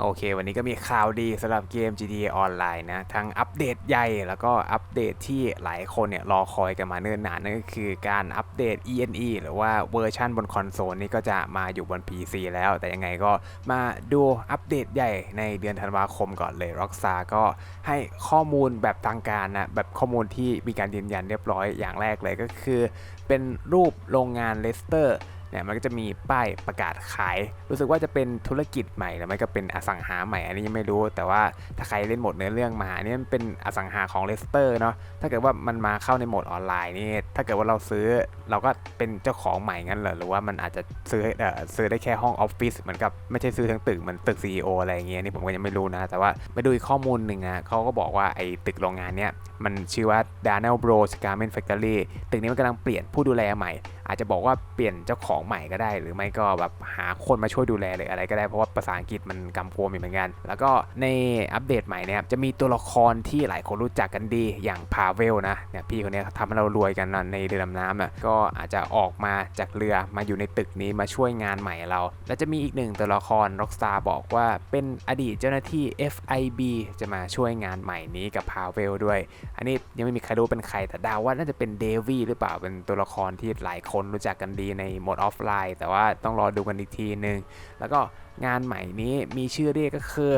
โอเค วันนี้ก็มีข่าวดีสำหรับเกม GTA ออนไลน์นะ ทั้งอัปเดตใหญ่ แล้วก็อัปเดตที่หลายคนเนี่ยรอคอยกันมาเนิ่นนานนั่นก็คือการอัปเดต ENE หรือว่าเวอร์ชันบนคอนโซลนี่ก็จะมาอยู่บน PC แล้ว แต่ยังไงก็มาดูอัปเดตใหญ่ในเดือนธันวาคมก่อนเลย Rockstar ก็ให้ข้อมูลแบบทางการนะ แบบข้อมูลที่มีการยืนยันเรียบร้อยอย่างแรกเลยก็คือ เป็นรูปโรงงานเลสเตอร์ เนี่ยมันก็จะมีป้ายประกาศขาย รู้สึกว่าจะเป็นธุรกิจใหม่หรือไม่ก็เป็นอสังหาใหม่ อันนี้ยังไม่รู้ แต่ว่าถ้าใครเล่นโหมดเนื้อเรื่องมาอันนี่มันเป็นอสังหาของเลสเตอร์เนาะถ้าเกิดว่ามันมาเข้าในโหมดออนไลน์นี่ถ้าเกิดว่าเราซื้อเราก็เป็นเจ้าของใหม่งั้นเหรอหรือว่ามันอาจจะซื้อเอ่อซื้อได้แค่ห้องออฟฟิศเหมือนกับไม่ใช่ซื้อทั้งตึกเหมือนตึก CEO อะไรอย่างเงี้ยนี่ผมก็ยังไม่รู้นะ แต่ว่าไปดูอีกข้อมูลหนึ่งอะเขาก็บอกว่าไอ้ตึกโรงงานเนี้ยมันชื่อว่า Daniel Bros Garment Factory ตึกนี้มันกำลังเปลี่ยนผู้ดูแลใหม่ อาจจะบอกว่าเปลี่ยนเจ้าของใหม่ก็ได้ หรือไม่ก็แบบหาคนมาช่วยดูแลเลยอะไรก็ได้เพราะว่าภาษาอังกฤษมันกำกวมเหมือนกัน แล้วก็ในอัปเดตใหม่เนี่ยจะมีตัวละครที่หลายคนรู้จักกันดีอย่างพาเวลนะเนี่ยพี่คนนี้ทำให้เรารวยกันนะในเรือดำน้ำอะก็อาจจะออกมาจากเรือมาอยู่ในตึกนี้มาช่วยงานใหม่เรา และจะมีอีกหนึ่งตัวละคร Rockstar บอกว่าเป็นอดีตเจ้าหน้าที่ FIB จะมาช่วยงานใหม่นี้กับพาเวลด้วย อันนี้ยังไม่มีใครรู้เป็นใครแต่เดาว่าน่าจะเป็นเดวี่หรือเปล่าเป็นตัวละครที่หลายคนรู้จักกันดีในโหมดออฟไลน์ แต่ว่าต้องรอดูกันอีกทีนึง แล้วก็งานใหม่นี้มีชื่อเรียกก็คือ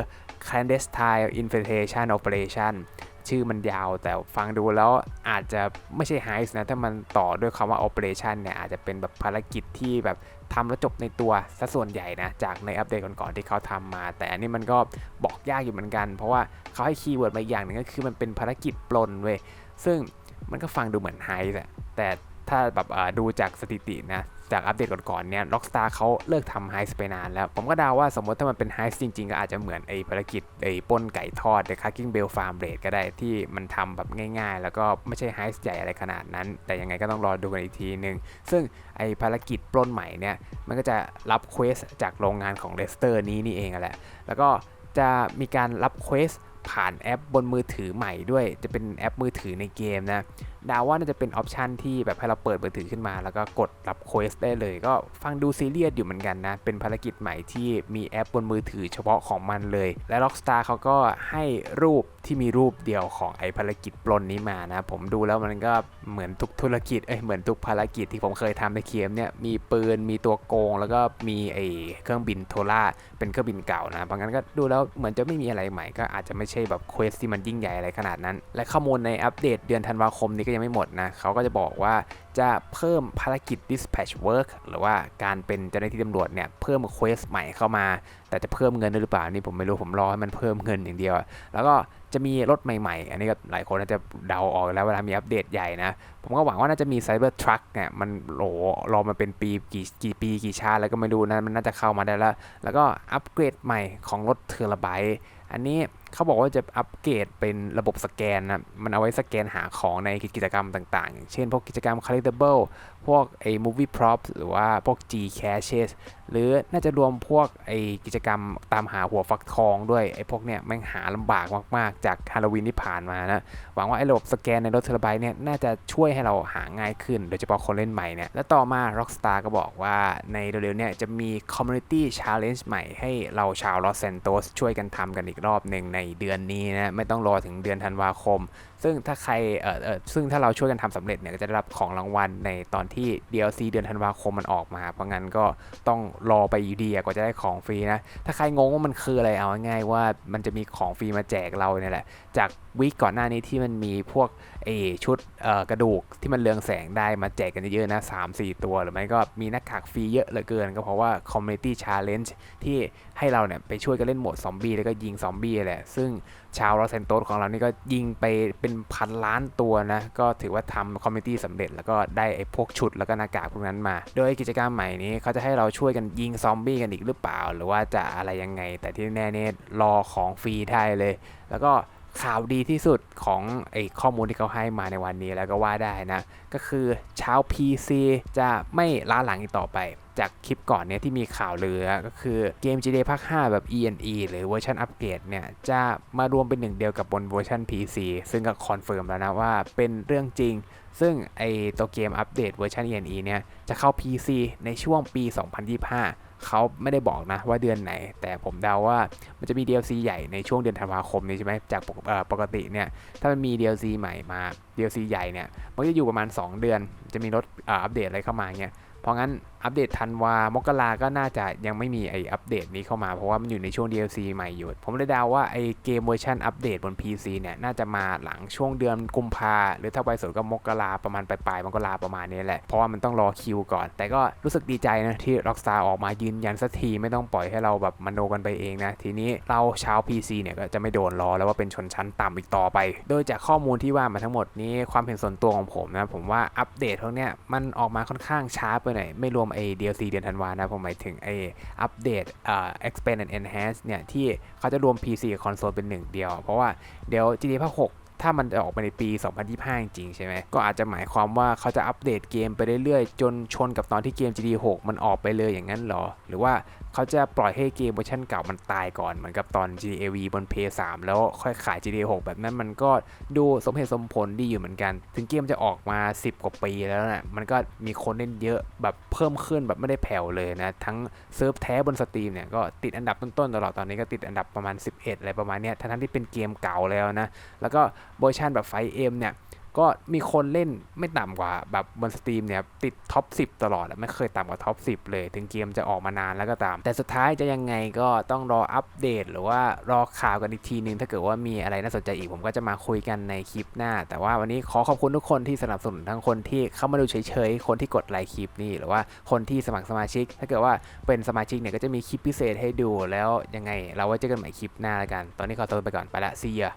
clandestine infiltration operation ชื่อมันยาวแต่ฟังดูแล้วอาจจะไม่ใช่ heist นะ ถ้ามันต่อด้วยคำว่า operation เนี่ย อาจจะเป็นแบบภารกิจที่แบบทำแล้วจบในตัวซะส่วนใหญ่นะ จากในอัปเดตก่อนๆที่เขาทำมา แต่อันนี้มันก็บอกยากอยู่เหมือนกัน เพราะว่าเขาให้คีย์เวิร์ดมาอย่างหนึ่งก็คือมันเป็นภารกิจปลนเว้ยซึ่งมันก็ฟังดูเหมือนไฮส์แต่ ถ้าแบบดูจากสถิตินะ จากอัปเดตก่อนๆเนี่ย Rockstar เขาเลิกทำไฮส์ไปนานแล้ว ผมก็เดาว่าสมมติถ้ามันเป็นไฮส์จริงๆ ก็อาจจะเหมือนไอ้ภารกิจไอ้ปล้นไก่ทอด The Cooking Bell Farm Raid ก็ได้ที่มันทำแบบง่ายๆ แล้วก็ไม่ใช่ไฮส์ใหญ่อะไรขนาดนั้น แต่ยังไงก็ต้องรอดูกันอีกทีนึง ซึ่งไอ้ภารกิจปล้นใหม่เนี่ยมันก็จะรับเควสจากโรงงานของเลสเตอร์นี้นี่เองแหละแล้วก็จะมีการรับเควส ผ่านแอปบนมือถือใหม่ด้วย จะเป็นแอปมือถือในเกมนะดาวว่าน่าจะเป็นออปชันที่แบบให้เราเปิดมือถือขึ้นมา แล้วก็กดรับเควสได้เลย ก็ฟังดูซีเรียสอยู่เหมือนกันนะ เป็นภารกิจใหม่ที่มีแอปบนมือถือเฉพาะของมันเลย และ Rockstar เขาก็ให้รูปที่มีรูปเดียวของไอ้ภารกิจปล้นนี้มานะ ผมดูแล้วมันก็เหมือนทุกธุรกิจเอ้ยเหมือนทุกภารกิจที่ผมเคยทำในเกมเนี่ยมีปืนมีตัวโกง แล้วก็มีไอ้เครื่องบินโทล่าเป็นเครื่องบินเก่านะเพราะงั้นก็ดูแล้วเหมือนจะไม่มีอะไรใหม่ก็อาจจะไม่ใช่แบบเควสที่มันยิ่งใหญ่อะไรขนาดนั้น และข้อมูลในอัปเดตเดือนธันวาคมนี้ก็ยังไม่หมดนะเขาก็จะบอกว่าจะเพิ่มภารกิจ dispatch work หรือว่าการเป็นเจ้าหน้าที่ตำรวจเนี่ยเพิ่มเควสใหม่เข้ามา แต่จะเพิ่มเงินด้วยหรือเปล่านี่ผมไม่รู้ผมรอให้มันเพิ่มเงินอย่างเดียว แล้วก็จะมีรถใหม่ๆ อันนี้ก็หลายคนน่าจะเดาออกแล้วเวลามีอัปเดตใหญ่นะ ผมก็หวังว่าน่าจะมี Cyber Truck เนี่ยมันโหรอมาเป็นปีกี่กี่ปีกี่ชาติแล้วก็ไม่รู้นะมันน่าจะเข้ามาได้แล้ว แล้วก็อัปเกรดใหม่ของรถเทอร์ไบต์อันนี้เขาบอกว่าจะอัปเกรดเป็นระบบสแกนนะ มันเอาไว้สแกนหาของในกิจกรรมต่างๆ อย่างเช่นพวกกิจกรรม collectible พวกไอ้ movie props หรือว่าพวก G caches หรือน่าจะรวมพวกไอ้กิจกรรมตามหาหัวฟักทองด้วยไอ้พวกเนี้ยแม่งหาลำบากมากๆ จากฮาโลวีนที่ผ่านมานะหวังว่าไอ้ระบบสแกนในรถเทอร์ไบเนี่ยน่าจะช่วยให้เราหาง่ายขึ้น โดยเฉพาะคนเล่นใหม่เนี่ยและต่อมา Rockstar ก็บอกว่าในเร็วๆเนี่ยจะมี Community Challenge ใหม่ให้เราชาวลอสแซนโตสช่วยกันทำกันอีกรอบหนึ่งในเดือนนี้นะไม่ต้องรอถึงเดือนธันวาคม ซึ่งถ้าใครเออเออซึ่งถ้าเราช่วยกันทำสำเร็จเนี่ยก็จะได้รับของรางวัลในตอนที่ DLC เดือนธันวาคมมันออกมา เพราะงั้นก็ต้องรอไปอยู่ดีกว่าจะได้ของฟรีนะ ถ้าใครงงว่ามันคืออะไรเอาง่ายๆว่ามันจะมีของฟรีมาแจกเราเนี่ยแหละ จากวีคก่อนหน้านี้ที่มันมีพวกเอชุด กระดูกที่มันเรืองแสงได้มาแจกกันเยอะๆนะ3 4ตัว หรือไม่ก็มีหน้ากากฟรีเยอะเหลือเกิน ก็เพราะว่า Community Challenge ที่ให้เราเนี่ยไปช่วยกันเล่นโหมดซอมบี้แล้วก็ยิงซอมบี้แหละ ซึ่งชาวลอสแอนโตสของเรานี่ก็ยิงไปเป็นพันล้านตัวนะ ก็ถือว่าทำคอมมิตี้สำเร็จแล้วก็ได้ไอ้พวกชุดแล้วก็หน้ากากพวกนั้นมา โดยกิจกรรมใหม่นี้เขาจะให้เราช่วยกันยิงซอมบี้กันอีกหรือเปล่า หรือว่าจะอะไรยังไง แต่ที่แน่เนี่ยรอของฟรีได้เลย แล้วก็ ข่าวดีที่สุดของไอ้ข้อมูลที่เขาให้มาในวันนี้แล้วก็ว่าได้นะ ก็คือชาว PC จะไม่ล้าหลังอีกต่อไป จากคลิปก่อนเนี่ยที่มีข่าวเลือก็คือเกม GTA ภาค 5 แบบ ENE หรือเวอร์ชันอัปเกรดเนี่ยจะมารวมเป็นหนึ่งเดียวกับบนเวอร์ชัน PC ซึ่งก็คอนเฟิร์มแล้วนะว่าเป็นเรื่องจริง ซึ่งไอตัวเกมอัปเดตเวอร์ชัน ENE เนี่ยจะเข้า PC ในช่วงปี 2025 เขาไม่ได้บอกนะว่าเดือนไหน แต่ผมเดาว่ามันจะมี DLC ใหญ่ในช่วงเดือนธันวาคมนี้ใช่ไหมจากปกปกติเนี่ยถ้ามันมี DLC ใหม่มา DLC ใหญ่เนี่ยมันจะอยู่ประมาณ 2 เดือน จะมีรถอัปเดตอะไรเข้ามาเนี่ยเพราะงั้น อัปเดตธันวามกราก็น่าจะยังไม่มีไออัปเดตนี้เข้ามาเพราะว่ามันอยู่ในช่วง DLC ใหม่อยู่ ผมเลยเดาว่าไอเกมเวอร์ชันอัปเดตบน PC เนี่ย น่าจะมาหลังช่วงเดือนกุมภาหรือถ้าไปสุดก็มกราประมาณปลายๆมกราประมาณนี้แหละ เพราะว่ามันต้องรอคิวก่อน แต่ก็รู้สึกดีใจนะที่ Rockstar ออกมายืนยันสักทีไม่ต้องปล่อยให้เราแบบมโนกันไปเองนะทีนี้เราชาว PC เนี่ยก็จะไม่โดนล้อแล้วว่าเป็นชนชั้นต่ำอีกต่อไป โดยจากข้อมูลที่ว่ามาทั้งหมดนี้ความเห็นส่วนตัวของผมนะผมว่าอัปเดตพวกเนี้ยมันออกมาค่อนข้างช้าไปหน่อยไม่รวมไอ้ DLC เดือนธันวานะ ผมหมายถึงไอ้อัปเดตเอ่อ expand and enhance เนี่ย ที่เขาจะรวม PC กับคอนโซลเป็นหนึ่งเดียว เพราะว่าเดี๋ยว GTA ภาค6ถ้ามันจะออกมาในปี 2025 จริงใช่ไหม ก็อาจจะหมายความว่าเขาจะอัปเดตเกมไปเรื่อยๆ จนชนกับตอนที่เกม GTA 6มันออกไปเลยอย่างนั้นหรอ หรือว่า เขาจะปล่อยให้เกมเวอร์ชันเก่ามันตายก่อนเหมือนกับตอน GTA V บน PS3 แล้วค่อยขาย GTA 6 แบบนั้นมันก็ดูสมเหตุสมผลดีอยู่เหมือนกัน ถึงเกมจะออกมา 10 กว่าปีแล้วนะมันก็มีคนเล่นเยอะแบบเพิ่มขึ้นแบบไม่ได้แผ่วเลยนะ ทั้งเซิร์ฟแท้บนสตรีมเนี่ยก็ติดอันดับต้นๆตลอดตอนนี้ก็ติดอันดับประมาณ 11อะไรประมาณเนี้ยทั้งที่เป็นเกมเก่าแล้วนะแล้วก็เวอร์ชันแบบไฟเอ็มเนี่ย ก็มีคนเล่นไม่ต่ำกว่าแบบบนสตรีมเนี่ยติดท็อป 10 ตลอดไม่เคยต่ำกว่าท็อป 10 เลย ถึงเกมจะออกมานานแล้วก็ตาม แต่สุดท้ายจะยังไงก็ต้องรออัปเดต หรือว่ารอข่าวกันอีกทีนึง ถ้าเกิดว่ามีอะไรน่าสนใจอีกผมก็จะมาคุยกันในคลิปหน้า แต่ว่าวันนี้ขอขอบคุณทุกคนที่สนับสนุนทั้งคนที่เข้ามาดูเฉยๆ คนที่กดไลค์คลิปนี่หรือว่าคนที่สมัครสมาชิก ถ้าเกิดว่าเป็นสมาชิกเนี่ยก็จะมีคลิปพิเศษให้ดูแล้วยังไง เราไว้เจอกันใหม่คลิปหน้าแล้วกัน ตอนนี้ขอตัวไปก่อนไปละ see ya